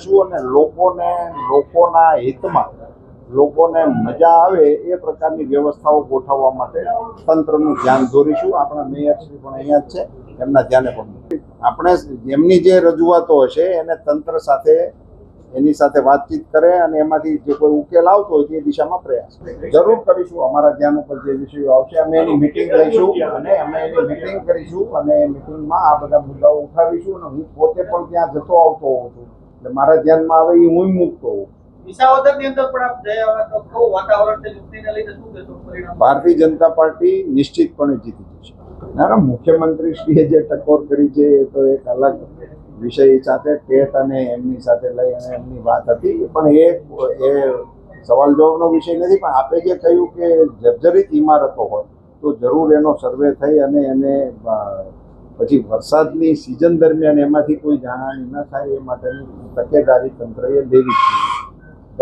કરીશું અને લોકોને, લોકોના હિતમાં લોકોને મજા આવે એ પ્રકારની વ્યવસ્થાઓ ગોઠવવા માટે તંત્રનું ધ્યાન દોરીશું. આપણા મેયરશ્રી પણ અહીંયા જ છે, એમના ધ્યાને પણ. આપણે જેમની જે રજૂઆતો હશે, એને તંત્ર સાથે, એની સાથે વાતચીત કરે અને એમાંથી જે કોઈ ઉકેલ આવતો હોય તે દિશામાં પ્રયાસ. જરૂર કરીશું, અમારા ધ્યાન ઉપર જે વિષયો આવશે, અમે એની મિટિંગ લઈશું અને અમે એની મિટિંગ કરીશું અને મિટિંગમાં આ બધા મુદ્દાઓ ઉઠાવીશું અને હું પોતે પણ ત્યાં જતો આવતો હોઉં છું. એટલે મારા ધ્યાનમાં આવે એ હું મૂકતો હોઉં. ભારતીય જનતા પાર્ટી નિશ્ચિતપણે જીતી જશે. ના ના મુખ્યમંત્રીશ્રીએ જે ટકોર કરી છે એ તો એક અલગ વિષય સાથે ટેટ અને એમની સાથે લઈ અને એમની વાત હતી. પણ એ એ સવાલ જવાબનો વિષય નથી. પણ આપે જે કહ્યું કે જર્જરિત ઇમારતો હોય તો જરૂર એનો સર્વે થઈ અને એને પછી વરસાદની સિઝન દરમિયાન એમાંથી કોઈ જાણહાની ન થાય એ માટેની તકેદારી તંત્રએ લેવી જોઈએ